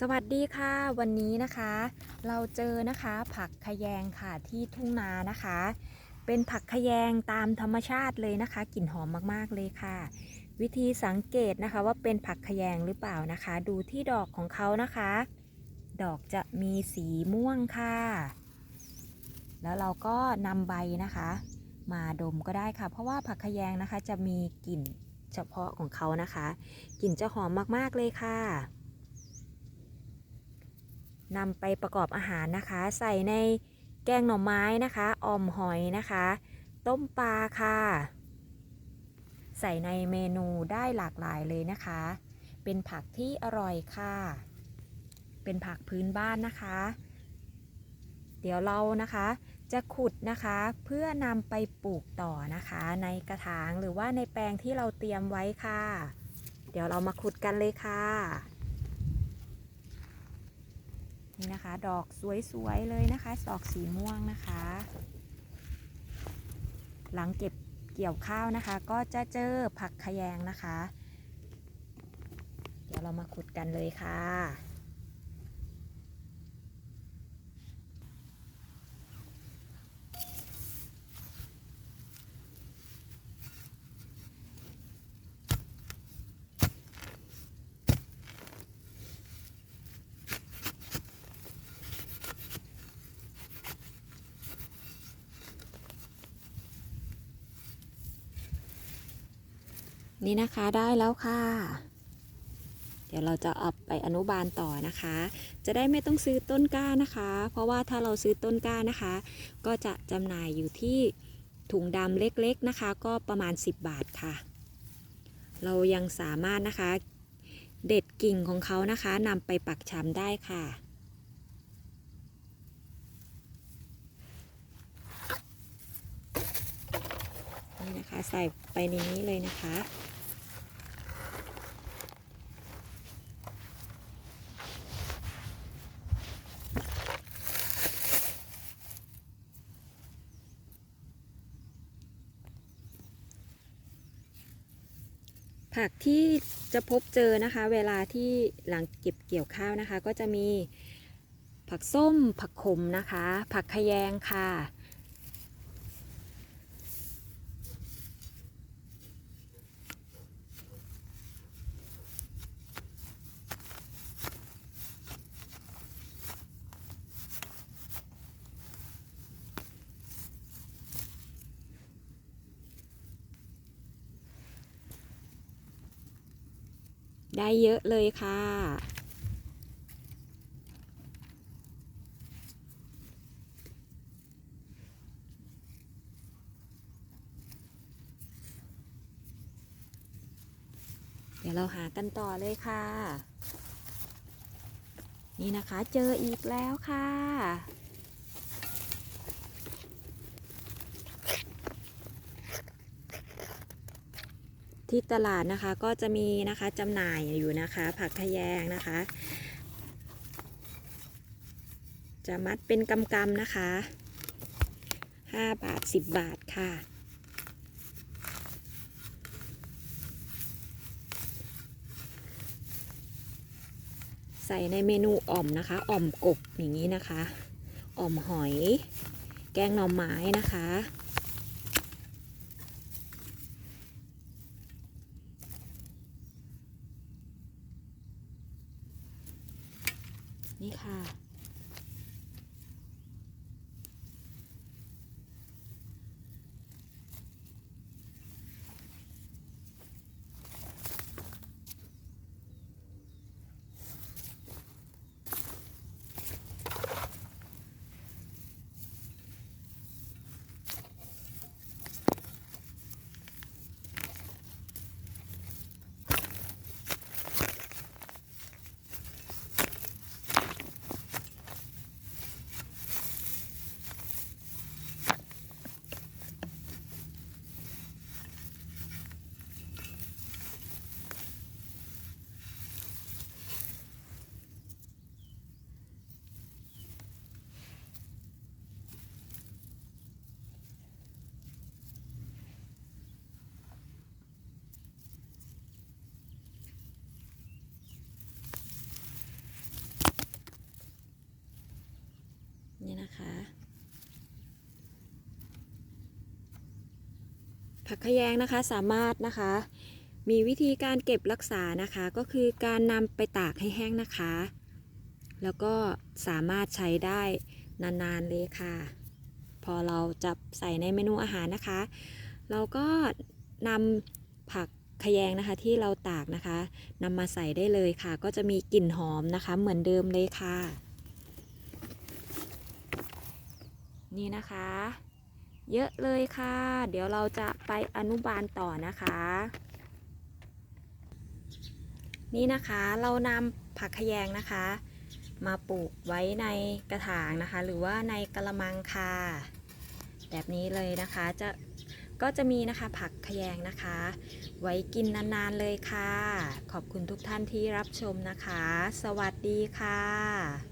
สวัสดีค่ะวันนี้นะคะ เราเจอนะคะผักขยงค่ะที่ทุ่งนานะคะ เป็นผักขยงตามธรรมชาติเลยนะคะกลิ่นหอมมากๆเลยค่ะ วิธีสังเกตนะคะว่าเป็นผักขยงหรือเปล่านะคะ ดูที่ดอกของเขานะคะ ดอกจะมีสีม่วงค่ะ แล้วเราก็นำใบนะคะ มาดมก็ได้ค่ะ เพราะว่าผักขยงนะคะจะมีกลิ่นเฉพาะของเขานะคะกลิ่นจะหอมมากๆเลยค่ะ นำไปประกอบอาหารนะคะ ใส่ในแกงหน่อไม้นะคะอ่อมหอยนะคะ ต้มปลาค่ะ ใส่ในเมนูได้หลากหลายเลยนะคะ เป็นผักที่อร่อยค่ะ เป็นผักพื้นบ้านนะคะ เดี๋ยวเรานะคะจะขุดนะคะเพื่อนำไปปลูกต่อนะคะ ในกระถางหรือว่าในแปลงที่เราเตรียมไว้ค่ะ เดี๋ยวเรามาขุดกันเลยค่ะ นี่นะคะ ดอกสวยๆเลยนะคะ ดอกสีม่วงนะคะ หลังเก็บเกี่ยวข้าวนะคะ ก็จะเจอผักขยงนะคะ เดี๋ยวเรามาขุดกันเลยค่ะ นี่นะคะได้แล้วค่ะ เดี๋ยวเราจะเอาไปอนุบาลต่อนะคะ จะได้ไม่ต้องซื้อต้นกล้านะคะ เพราะว่าถ้าเราซื้อต้นกล้านะคะ ก็จะจำหน่ายอยู่ที่ถุงดำเล็กๆนะคะ ก็ประมาณ 10 บาทค่ะ เรายังสามารถนะคะ เด็ดกิ่งของเขานะคะนำไปปักชำได้ค่ะนี่นะคะใส่ไปในนี้เลยนะคะ ผักที่จะพบเจอนะคะ เวลาที่หลังเก็บเกี่ยวข้าวนะคะ ก็จะมีผักส้ม ผักขมนะคะ ผักขยงค่ะ ได้เยอะเลยค่ะ เดี๋ยวเราหากันต่อเลยค่ะ นี่นะคะเจออีกแล้วค่ะ ที่ตลาดนะคะก็จะมีนะคะจำหน่ายอยู่นะคะ ผักขะแยงนะคะ จะมัดเป็นกำกำๆนะคะ 5 บาท 10 บาทค่ะใส่ในเมนูอ่อมนะคะ อ่อมกบอย่างนี้นะคะ อ่อมหอย แกงหน่อไม้นะคะ นี่ค่ะ น นี่นะคะ ผักขยงนะคะสามารถนะคะ มีวิธีการเก็บรักษานะคะ ก็คือการนำไปตากให้แห้งนะคะ แล้วก็สามารถใช้ได้นานๆเลยค่ะ พอเราจับใส่ในเมนูอาหารนะคะ เราก็นำผักขยงนะคะที่เราตากนะคะนำมาใส่ได้เลยค่ะ ก็จะมีกลิ่นหอมนะคะ เหมือนเดิมเลยค่ะ นี่นะคะ เยอะเลยค่ะ เดี๋ยวเราจะไปอนุบาลต่อนะคะ นี่นะคะเรานำผักขยงนะคะ มาปลูกไว้ในกระถางนะคะ หรือว่าในกระมังค่ะ แบบนี้เลยนะคะจะก็จะมีนะคะผักขยงนะคะ ไว้กินนานๆเลยค่ะ ขอบคุณทุกท่านที่รับชมนะคะ สวัสดีค่ะ